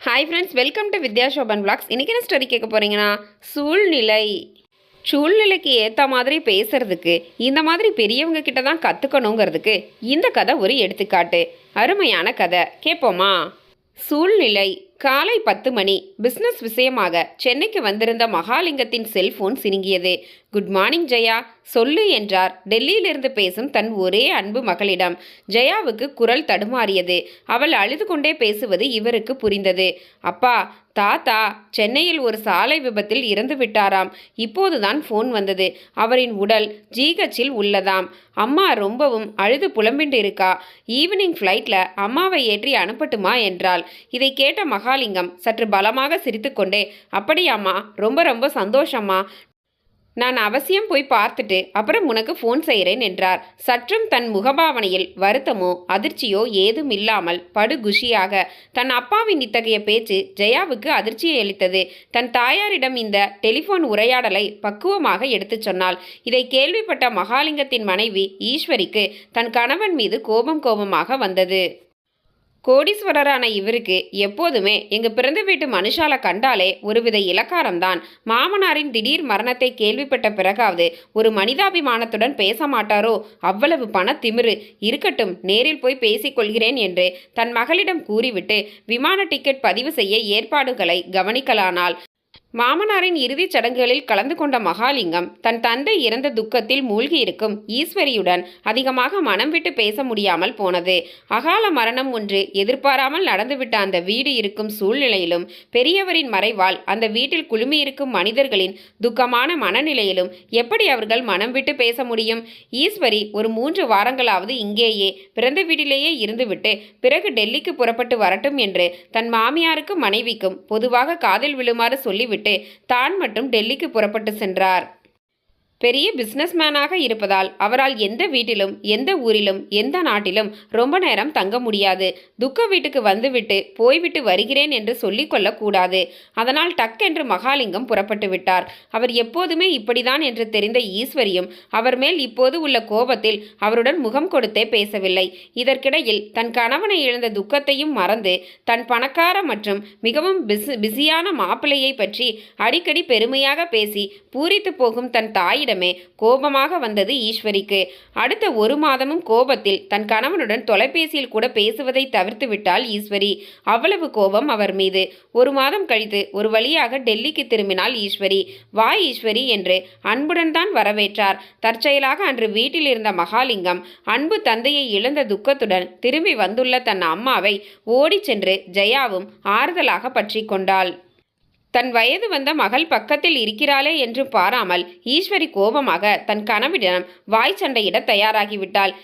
Hi friends welcome to Vidya Shoban blogs இன்றைக்கி என்ன story கேட்க போகிறீங்கன்னா சூழ்நிலை. சூழ்நிலைக்கு ஏற்ற மாதிரி பேசுறதுக்கு இந்த மாதிரி பெரியவங்க கிட்ட தான் கற்றுக்கணுங்கிறதுக்கு இந்த கதை ஒரு எடுத்துக்காட்டு. அருமையான கதை. கேட்போமா? சூழ்நிலை. காலை பத்து மணி. பிஸ்னஸ் விஷயமாக சென்னைக்கு வந்திருந்த மகாலிங்கத்தின் செல்போன் சினுங்கியது. Good morning Jaya. சொல்லு என்றார். டெல்லியிலிருந்து பேசும் தன் ஒரே அன்பு மகளிடம். ஜெயாவுக்கு குரல் தடுமாறியது. அவள் அழுது கொண்டே பேசுவது இவருக்கு புரிந்தது. அப்பா தாத்தா சென்னையில் ஒரு சாலை விபத்தில் இறந்து விட்டாராம். இப்போதுதான் ஃபோன் வந்தது. அவரின் உடல் ஜிஹெச்சில் உள்ளதாம். அம்மா ரொம்பவும் அழுது புலம்பிண்டு இருக்கா ஈவினிங் ஃப்ளைட்டில் அம்மாவை ஏற்றி அனுப்பட்டுமா என்றாள். இதை கேட்ட மகாலிங்கம் சற்று பலமாக சிரித்துக்கொண்டே அப்படியாம்மா ரொம்ப ரொம்ப சந்தோஷம்மா. நான் அவசியம் போய் பார்த்துட்டு அப்புறம் உனக்கு ஃபோன் செய்கிறேன் என்றார். சற்றும் தன் முகபாவனையில் வருத்தமோ அதிர்ச்சியோ ஏதும் இல்லாமல் படுகுஷியாக தன் அப்பாவின் இத்தகைய பேச்சு ஜெயாவுக்கு அதிர்ச்சியை அளித்தது. தன் தாயாரிடம் இந்த டெலிஃபோன் உரையாடலை பக்குவமாக எடுத்துச் சொன்னாள். இதை கேள்விப்பட்ட மகாலிங்கத்தின் மனைவி ஈஸ்வரிக்கு தன் கணவன் மீது கோபம் கோபமாக வந்தது. கோடீஸ்வரரான இவருக்கு எப்போதுமே எங்கள் பிறந்த வீட்டு மனுஷால கண்டாலே ஒருவித இலக்காரம்தான். மாமனாரின் திடீர் மரணத்தை கேள்விப்பட்ட பிறகாவது ஒரு மனிதாபிமானத்துடன் பேச மாட்டாரோ? அவ்வளவு பண திமிரு. இருக்கட்டும் நேரில் போய் பேசிக்கொள்கிறேன் என்று தன் மகளிடம் கூறிவிட்டு விமான டிக்கெட் பதிவு செய்ய ஏற்பாடுகளை கவனிக்கலானால் மாமனாரின் இறுதிச் சடங்குகளில் கலந்து கொண்ட மகாலிங்கம் தன் தந்தை இறந்த துக்கத்தில் மூழ்கியிருக்கும் ஈஸ்வரியுடன் அதிகமாக மனம் விட்டு பேச முடியாமல் போனது. அகால மரணம் ஒன்று எதிர்பாராமல் நடந்துவிட்ட அந்த வீடு இருக்கும் சூழ்நிலையிலும் பெரியவரின் மறைவால் அந்த வீட்டில் குழுமியிருக்கும் மனிதர்களின் துக்கமான மனநிலையிலும் எப்படி அவர்கள் மனம் விட்டு பேச முடியும்? ஈஸ்வரி ஒரு மூன்று வாரங்களாவது இங்கேயே பிறந்த வீட்டிலேயே இருந்துவிட்டு பிறகு டெல்லிக்கு புறப்பட்டு வரட்டும் என்று தன் மாமியாருக்கும் மனைவிக்கும் பொதுவாக காதில் விழுமாறு சொல்லிவிட்டு தான் மட்டும் டெல்லிக்கு புறப்பட்டு சென்றார். பெரிய பிஸ்னஸ்மேனாக இருப்பதால் அவரால் எந்த வீட்டிலும் எந்த ஊரிலும் எந்த நாட்டிலும் ரொம்ப நேரம் தங்க முடியாது. துக்க வீட்டுக்கு வந்துவிட்டு போய்விட்டு வருகிறேன் என்று சொல்லிக் கூடாது அதனால் டக்கென்று மகாலிங்கம் புறப்பட்டு விட்டார். அவர் எப்போதுமே இப்படிதான் என்று தெரிந்த ஈஸ்வரியும் அவர் மேல் இப்போது உள்ள கோபத்தில் அவருடன் முகம் கொடுத்தே பேசவில்லை. இதற்கிடையில் தன் கணவனை இழந்த துக்கத்தையும் மறந்து தன் பணக்கார மற்றும் மிகவும் பிஸி பிஸியான மாப்பிள்ளையை பற்றி அடிக்கடி பெருமையாக பேசி பூரித்து போகும் தன் தாய் கோபமாக வந்தது ஈஸ்வரிக்கு. அடுத்த ஒரு மாதமும் கோபத்தில் தன் கணவனுடன் தொலைபேசியில் கூட பேசுவதை தவிர்த்து விட்டாள் ஈஸ்வரி. அவ்வளவு கோபம் அவர் மீது. ஒரு மாதம் கழித்து ஒரு வழியாக டெல்லிக்கு திரும்பினாள் ஈஸ்வரி. வா ஈஸ்வரி என்று அன்புடன் தான் வரவேற்றார். தற்செயலாக அன்று வீட்டில் இருந்த மகாலிங்கம் அன்பு தந்தையை இழந்த துக்கத்துடன் திரும்பி வந்துள்ள தன் அம்மாவை ஓடிச் சென்று ஜெயாவும் ஆறுதலாக பற்றி கொண்டாள். தன் வயது வந்த மகள் பக்கத்தில் இருக்கிறாளே என்று பாராமல் ஈஸ்வரி கோபமாக தன் கணவனிடம் வாய் சண்டையிட தயாராகிவிட்டாள்.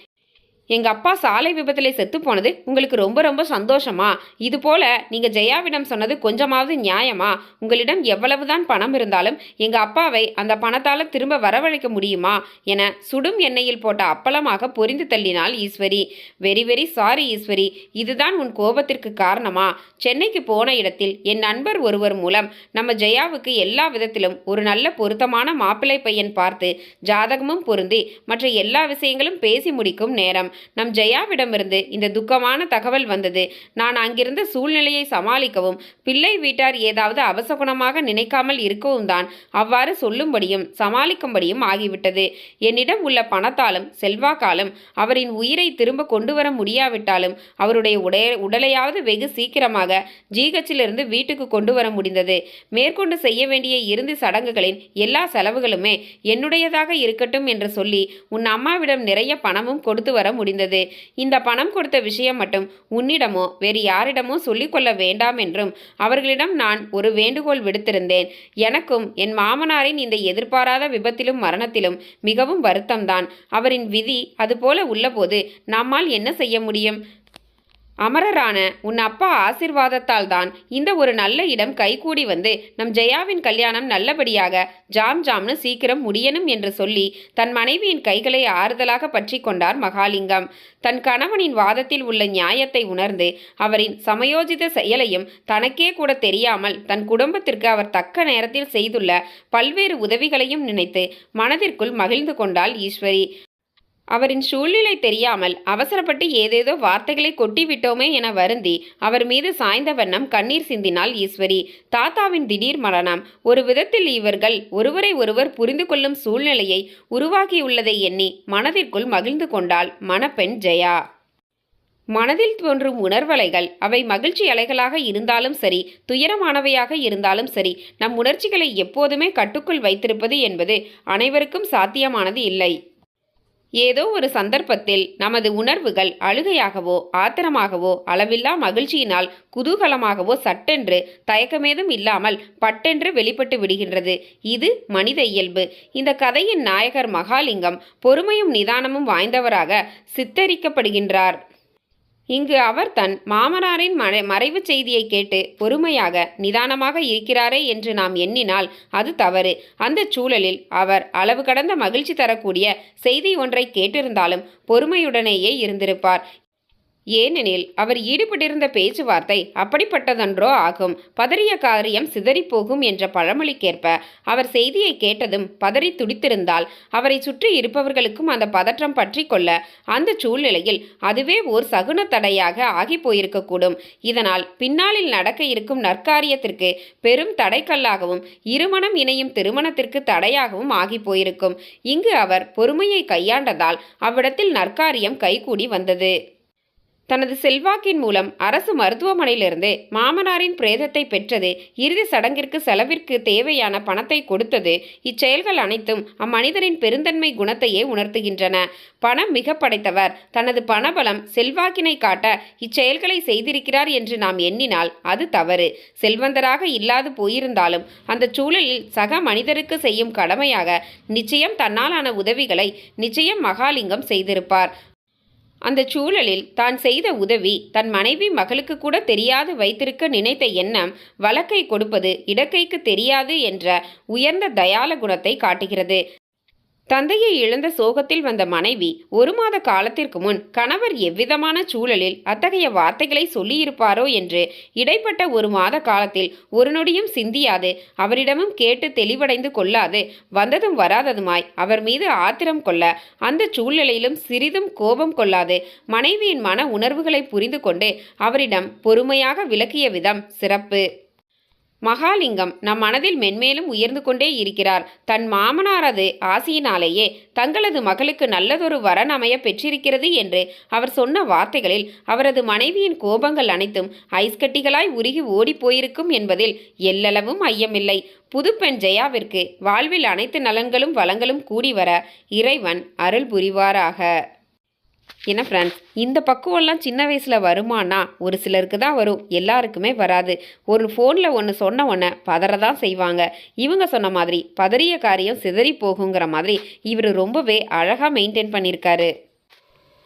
எங்கள் அப்பா சாலை விபத்தில் செத்து போனது உங்களுக்கு ரொம்ப ரொம்ப சந்தோஷமா? இது போல ஜெயாவிடம் சொன்னது கொஞ்சமாவது நியாயமா? உங்களிடம் எவ்வளவுதான் பணம் இருந்தாலும் எங்கள் அப்பாவை அந்த பணத்தால் திரும்ப வரவழைக்க முடியுமா? என சுடும் எண்ணெயில் போட்ட அப்பளமாக பொரிந்து தள்ளினாள் Eswari. Very very sorry Eswari. இதுதான் உன் கோபத்திற்கு காரணமா? சென்னைக்கு போன இடத்தில் என் நண்பர் ஒருவர் மூலம் நம்ம ஜெயாவுக்கு எல்லா விதத்திலும் ஒரு நல்ல பொருத்தமான மாப்பிள்ளை பையன் பார்த்து ஜாதகமும் பொருந்தி மற்ற எல்லா விஷயங்களும் பேசி முடிக்கும் நேரம். நம் ஜெயாவிடமிருந்து இந்த துக்கமான தகவல் வந்தது. நான் அங்கிருந்த சூழ்நிலையை சமாளிக்கவும் பிள்ளை வீட்டார் ஏதாவது அவசகுணமாக நினைக்காமல் இருக்கவும் தான் அவ்வாறு சொல்லும்படியும் சமாளிக்கும்படியும் ஆகிவிட்டது. என்னிடம் உள்ள பணத்தாலும் செல்வாக்காலும் அவரின் உயிரை திரும்ப கொண்டு வர முடியாவிட்டாலும் அவருடைய உடைய உடலையாவது வெகு சீக்கிரமாக ஜிஹெச்சிலிருந்து வீட்டுக்கு கொண்டு வர முடிந்தது. மேற்கொண்டு செய்ய வேண்டிய இறுதி சடங்குகளின் எல்லா செலவுகளுமே என்னுடையதாக இருக்கட்டும் என்று சொல்லி உன் அம்மாவிடம் நிறைய பணமும் கொடுத்து வர முடிந்தது. இந்த பணம் கொடுத்த விஷயம் மட்டும் உன்னிடமோ வேறு யாரிடமோ சொல்லிக்கொள்ள வேண்டாம் என்றும் அவர்களிடம் நான் ஒரு வேண்டுகோள் விடுத்திருந்தேன். எனக்கும் என் மாமனாரின் இந்த எதிர்பாராத விபத்திலும் மரணத்திலும் மிகவும் வருத்தம்தான். அவரின் விதி அதுபோல உள்ளபோது நம்மால் என்ன செய்ய முடியும்? அமரரான உன் அப்பா ஆசிர்வாதத்தால் தான் இந்த ஒரு நல்ல இடம் கைகூடி வந்து நம் ஜெயாவின் கல்யாணம் நல்லபடியாக ஜாம் ஜாம்னு சீக்கிரம் முடியணும் என்று சொல்லி தன் மனைவியின் கைகளை ஆறுதலாக பற்றி கொண்டார் மகாலிங்கம். தன் கணவனின் வாதத்தில் உள்ள நியாயத்தை உணர்ந்து அவரின் சமயோஜித செயலையும் தனக்கே கூட தெரியாமல் தன் குடும்பத்திற்கு அவர் தக்க நேரத்தில் செய்துள்ள பல்வேறு உதவிகளையும் நினைத்து மனதிற்குள் மகிழ்ந்து கொண்டாள் ஈஸ்வரி. அவரின் சூழ்நிலை தெரியாமல் அவசரப்பட்டு ஏதேதோ வார்த்தைகளை கொட்டிவிட்டோமே என வருந்தி அவர் மீது சாய்ந்த வண்ணம் கண்ணீர் சிந்தினாள் ஈஸ்வரி. தாத்தாவின் திடீர் மரணம். ஒரு விதத்தில் இவர்கள் ஒருவரை ஒருவர் புரிந்து கொள்ளும் சூழ்நிலையை உருவாக்கியுள்ளதை எண்ணி மனதிற்குள் மகிழ்ந்து கொண்டாள் மணப்பெண் ஜெயா. மனதில் தோன்றும் உணர்வலைகள் அவை மகிழ்ச்சி அலைகளாக இருந்தாலும் சரி துயரமானவையாக இருந்தாலும் சரி நம் உணர்ச்சிகளை எப்போதுமே கட்டுக்குள் வைத்திருப்பது என்பது அனைவருக்கும் சாத்தியமானது இல்லை. ஏதோ ஒரு சந்தர்ப்பத்தில் நமது உணர்வுகள் அழுகையாகவோ ஆத்திரமாகவோ அளவில்லா மகிழ்ச்சியினால் குதூகலமாகவோ சட்டென்று தயக்கமேதும் இல்லாமல் பட்டென்று வெளிப்பட்டு விடுகின்றது. இது மனித இயல்பு. இந்த கதையின் நாயகர் மகாலிங்கம் பொறுமையும் நிதானமும் வாய்ந்தவராக சித்தரிக்கப்படுகின்றார். இங்கு அவர் தன் மாமனாரின் மறை மறைவு செய்தியை கேட்டு பொறுமையாக நிதானமாக இருக்கிறாரே என்று நாம் எண்ணினால் அது தவறு. அந்த சூழலில் அவர் அளவு கடந்த மகிழ்ச்சி தரக்கூடிய செய்தி ஒன்றை கேட்டிருந்தாலும் பொறுமையுடனேயே இருந்திருப்பார். ஏனெனில் அவர் ஈடுபட்டிருந்த பேச்சுவார்த்தை அப்படிப்பட்டதன்றோ ஆகும். பதறிய காரியம் சிதறிப்போகும் என்ற பழமொழிக்கேற்ப அவர் செய்தியை கேட்டதும் பதறி துடித்திருந்தால் அவரை சுற்றி இருப்பவர்களுக்கும் அந்த பதற்றம் பற்றி கொள்ள அந்த சூழ்நிலையில் அதுவே ஓர் சகுன தடையாக ஆகி போயிருக்கக்கூடும். இதனால் பின்னாளில் நடக்க இருக்கும் நற்காரியத்திற்கு பெரும் தடைக்கல்லாகவும் இருமணம் இணையும் திருமணத்திற்கு தடையாகவும் ஆகி போயிருக்கும். இங்கு அவர் பொறுமையை கையாண்டதால் அவ்விடத்தில் நற்காரியம் கைகூடி வந்தது. தனது செல்வாக்கின் மூலம் அரசு மருத்துவமனையிலிருந்து மாமனாரின் பிரேதத்தை பெற்றது இறுதி சடங்கிற்கு செலவிற்கு தேவையான பணத்தை கொடுத்தது. இச்செயல்கள் அனைத்தும் அம்மனிதரின் பெருந்தன்மை குணத்தையே உணர்த்துகின்றன. பணம் மிக படைத்தவர். தனது பணபலம் செல்வாக்கினை காட்ட இச்செயல்களை செய்திருக்கிறார் என்று நாம் எண்ணினால் அது தவறு. செல்வந்தராக இல்லாது போயிருந்தாலும் அந்த சூழலில் சக மனிதருக்கு செய்யும் கடமையாக நிச்சயம் தன்னாலான உதவிகளை நிச்சயம் மகாலிங்கம் செய்திருப்பார். அந்த சூழலில் தான் செய்த உதவி தன் மனைவி மகளுக்கு கூட தெரியாது வைத்திருக்க நினைத்த எண்ணம் வழக்கை கொடுப்பது இடக்கைக்கு தெரியாது என்ற உயர்ந்த தயால குணத்தை காட்டுகிறது. தந்தையை இழந்த சோகத்தில் வந்த மனைவி ஒரு மாத காலத்திற்கு முன் கணவர் எவ்விதமான சூழலில் அத்தகைய வார்த்தைகளை சொல்லியிருப்பாரோ என்று இடைப்பட்ட ஒரு மாத காலத்தில் ஒரு நொடியும் சிந்தியாது. அவரிடமும் கேட்டு தெளிவடைந்து கொள்ளாது வந்ததும் வராததுமாய் அவர் மீது ஆத்திரம் கொள்ள அந்த சூழ்நிலையிலும் சிறிதும் கோபம் கொள்ளாது. மனைவியின் மன உணர்வுகளை புரிந்து கொண்டு அவரிடம் பொறுமையாக விளக்கிய விதம் சிறப்பு. மகாலிங்கம் நம் மனதில் மென்மேலும் உயர்ந்து கொண்டே இருக்கிறார். தன் மாமனாரது ஆசியினாலேயே தங்களது மகளுக்கு நல்லதொரு வரன் அமைய பெற்றிருக்கிறது என்று அவர் சொன்ன வார்த்தைகளில் அவரது மனைவியின் கோபங்கள் அனைத்தும் ஐஸ்கட்டிகளாய் உருகி ஓடிப்போயிருக்கும் என்பதில் எல்லளவும் ஐயமில்லை. புதுப்பெண் ஜெயாவிற்கு வாழ்வில் அனைத்து நலன்களும் வளங்களும் கூடி வர இறைவன் அருள் புரிவாராக. என்ன ஃப்ரெண்ட்ஸ் இந்த பக்குவம்லாம் சின்ன வயசில் வருமானா? ஒரு சிலருக்கு தான் வரும். எல்லாருக்குமே வராது. ஒரு ஃபோனில் ஒன்று சொன்ன உடனே பதற தான் செய்வாங்க. இவங்க சொன்ன மாதிரி பதறிய காரியம் சிதறி போகுங்கிற மாதிரி இவர் ரொம்பவே அழகாக மெயின்டைன் பண்ணியிருக்காரு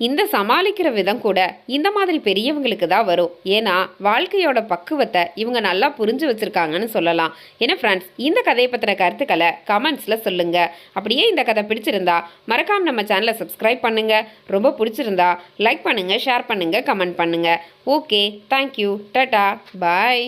இந்த சமாளிக்கிற விதம் கூட இந்த மாதிரி பெரியவங்களுக்கு தான் வரும். ஏன்னா வாழ்க்கையோட பக்குவத்தை இவங்க நல்லா புரிஞ்சு வச்சுருக்காங்கன்னு சொல்லலாம். ஏன்னா ஃப்ரெண்ட்ஸ் இந்த கதையை பற்றின கருத்துக்களை கமெண்ட்ஸில் சொல்லுங்கள் அப்படியே இந்த கதை பிடிச்சிருந்தா மறக்காமல் நம்ம சேனலை சப்ஸ்கிரைப் பண்ணுங்கள் ரொம்ப பிடிச்சிருந்தா லைக் பண்ணுங்கள் ஷேர் பண்ணுங்கள் கமெண்ட் பண்ணுங்கள் ஓகே தேங்க்யூ டட்டா பாய்